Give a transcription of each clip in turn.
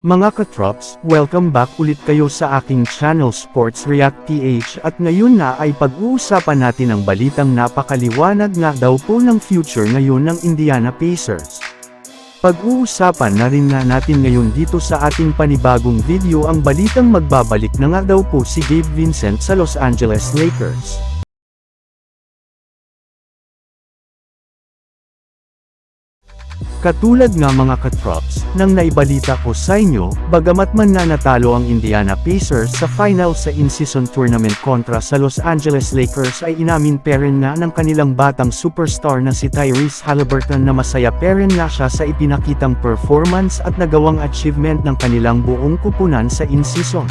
Mga katrops, welcome back ulit kayo sa aking channel Sports React PH at ngayon na ay pag-uusapan natin ang balitang napakaliwanag nga daw po ng future ngayon ng Indiana Pacers. Pag-uusapan na rin nga natin ngayon dito sa ating panibagong video ang balitang magbabalik na nga daw po si Gabe Vincent sa Los Angeles Lakers. Katulad nga mga katrops, nang naibalita ko sa inyo, bagamat man na natalo ang Indiana Pacers sa final sa in-season tournament kontra sa Los Angeles Lakers ay inamin pa nga ng kanilang batang superstar na si Tyrese Halliburton na masaya pa nga siya sa ipinakitang performance at nagawang achievement ng kanilang buong kupunan sa in-season.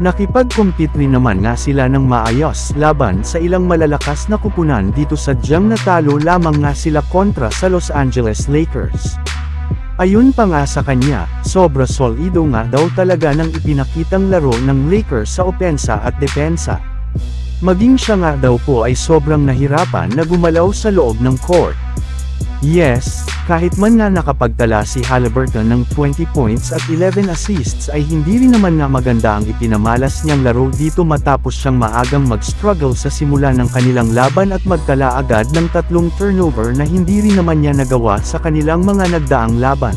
Nakipag-compete rin naman nga sila ng maayos laban sa ilang malalakas na kupunan dito sa diyang natalo lamang nga sila kontra sa Los Angeles Lakers. Ayun pa nga sa kanya, sobra solido nga daw talaga ng ipinakitang laro ng Lakers sa opensa at depensa. Maging siya nga daw po ay sobrang nahirapan na gumalaw sa loob ng court. Yes, kahit man nga nakapagtala si Halliburton ng 20 points at 11 assists ay hindi rin naman nga maganda ang ipinamalas niyang laro dito matapos siyang maagang mag-struggle sa simula ng kanilang laban at magtala agad ng tatlong turnover na hindi rin naman niya nagawa sa kanilang mga nagdaang laban.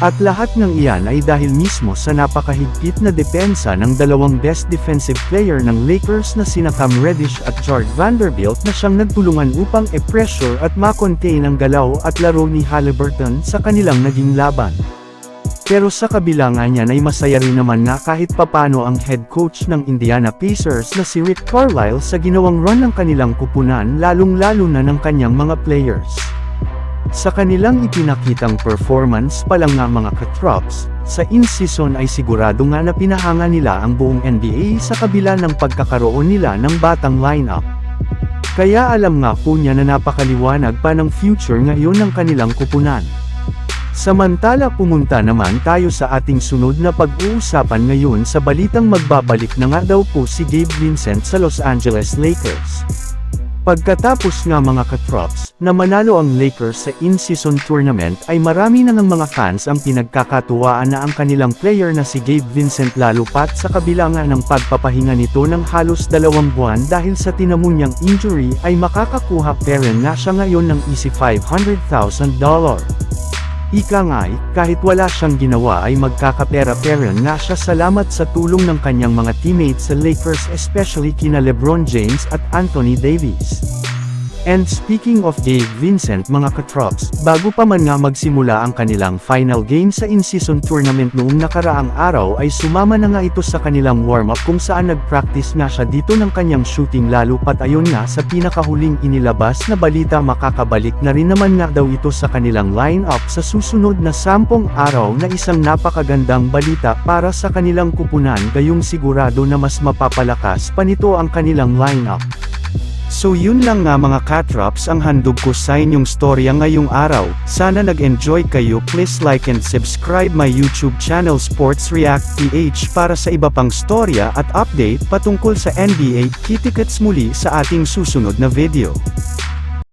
At lahat ng iyan ay dahil mismo sa napakahigpit na depensa ng dalawang best defensive player ng Lakers na sina Cam Reddish at Jared Vanderbilt na siyang nagtulungan upang e-pressure at makontain ang galaw at laro ni Halliburton sa kanilang naging laban. Pero sa kabila nga niyan ay masaya rin naman nga kahit papano ang head coach ng Indiana Pacers na si Rick Carlisle sa ginawang run ng kanilang kupunan lalong-lalo na ng kanyang mga players. Sa kanilang ipinakitang performance pa lang nga mga katrops, sa in-season ay sigurado nga na pinahanga nila ang buong NBA sa kabila ng pagkakaroon nila ng batang lineup. Kaya alam nga po niya na napakaliwanag pa ng future ngayon ng kanilang kupunan. Samantala pumunta naman tayo sa ating sunod na pag-uusapan ngayon sa balitang magbabalik na nga daw po si Gabe Vincent sa Los Angeles Lakers. Pagkatapos nga mga katrops, na manalo ang Lakers sa in-season tournament ay marami na ng mga fans ang pinagkakatuwaan na ang kanilang player na si Gabe Vincent lalo pat sa kabila nga ng pagpapahinga nito ng halos dalawang buwan dahil sa tinamun niyang injury ay makakakuha pa rin nga siya ngayon ng easy $500,000. Ika nga'y, kahit wala siyang ginawa ay magkakapera-pera nga siya salamat sa tulong ng kanyang mga teammates sa Lakers especially kina Lebron James at Anthony Davis. And speaking of Dave Vincent mga katrops, bago pa man nga magsimula ang kanilang final game sa in-season tournament noong nakaraang araw ay sumama na nga ito sa kanilang warm-up kung saan nag-practice nga siya dito ng kanyang shooting lalo pat ayon nga sa pinakahuling inilabas na balita makakabalik na rin naman nga daw ito sa kanilang line-up sa susunod na sampung araw na isang napakagandang balita para sa kanilang kupunan gayong sigurado na mas mapapalakas pa nito ang kanilang line-up. So yun lang nga mga katrops ang handog ko sa inyong storya ngayong araw, sana nag-enjoy kayo. Please like and subscribe my YouTube channel Sports React PH para sa iba pang storya at update patungkol sa NBA, kitikets muli sa ating susunod na video.